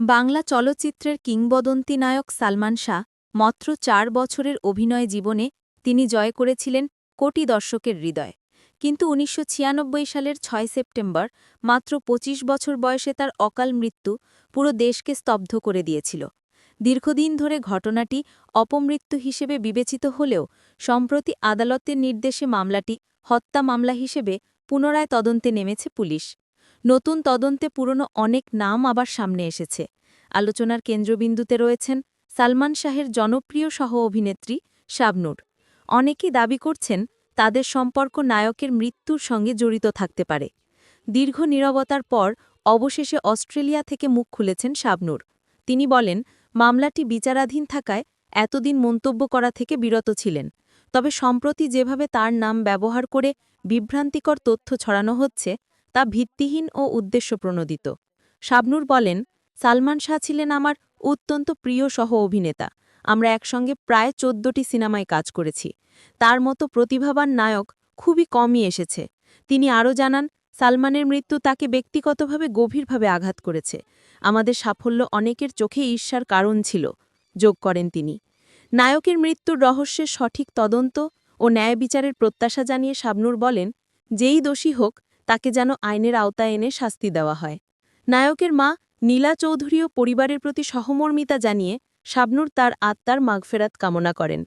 বাংলা চলচ্চিত্রের কিংবদন্তি নায়ক সালমান শাহ মাত্র চার বছরের অভিনয় জীবনে তিনি জয় করেছিলেন কোটি দর্শকের হৃদয়। কিন্তু উনিশশো ছিয়ানব্বই সালের ছয় সেপ্টেম্বর মাত্র ২৫ বছর বয়সে তার অকাল মৃত্যু পুরো দেশকে স্তব্ধ করে দিয়েছিল। দীর্ঘদিন ধরে ঘটনাটি অপমৃত্যু হিসেবে বিবেচিত হলেও সম্প্রতি আদালতের নির্দেশে মামলাটি হত্যা মামলা হিসেবে পুনরায় তদন্তে নেমেছে পুলিশ। নতুন তদন্তে পুরনো অনেক নাম আবার সামনে এসেছে। আলোচনার কেন্দ্রবিন্দুতে রয়েছেন সালমান শাহের জনপ্রিয় সহ অভিনেত্রী শাবনূর। অনেকেই দাবি করছেন তাদের সম্পর্ক নায়কের মৃত্যুর সঙ্গে জড়িত থাকতে পারে। দীর্ঘ নীরবতার পর অবশেষে অস্ট্রেলিয়া থেকে মুখ খুলেছেন শাবনূর। তিনি বলেন, মামলাটি বিচারাধীন থাকায় এতদিন মন্তব্য করা থেকে বিরত ছিলেন। তবে সম্প্রতি যেভাবে তার নাম ব্যবহার করে বিভ্রান্তিকর তথ্য ছড়ানো হচ্ছে তা ভিত্তিহীন ও উদ্দেশ্যপ্রণোদিত। শাবনূর বলেন, সালমান শাহ ছিলেন আমার অত্যন্ত প্রিয় সহ অভিনেতা। আমরা একসঙ্গে প্রায় চোদ্দটি সিনেমায় কাজ করেছি। তার মতো প্রতিভাবান নায়ক খুবই কমই এসেছে। তিনি আরও জানান, সালমানের মৃত্যু তাকে ব্যক্তিগতভাবে গভীরভাবে আঘাত করেছে। আমাদের সাফল্য অনেকের চোখে ঈর্ষার কারণ ছিল, যোগ করেন তিনি। নায়কের মৃত্যুর রহস্যের সঠিক তদন্ত ও ন্যায় বিচারের প্রত্যাশা জানিয়ে শাবনূর বলেন, যেই দোষী হোক তাকে যেন আইনের আওতায় এনে শাস্তি দেওয়া হয়। নায়কের মা নীলা চৌধুরীও পরিবারের প্রতি সহমর্মিতা জানিয়ে শাবনুর তার আত্মার মাগফেরাত কামনা করেন।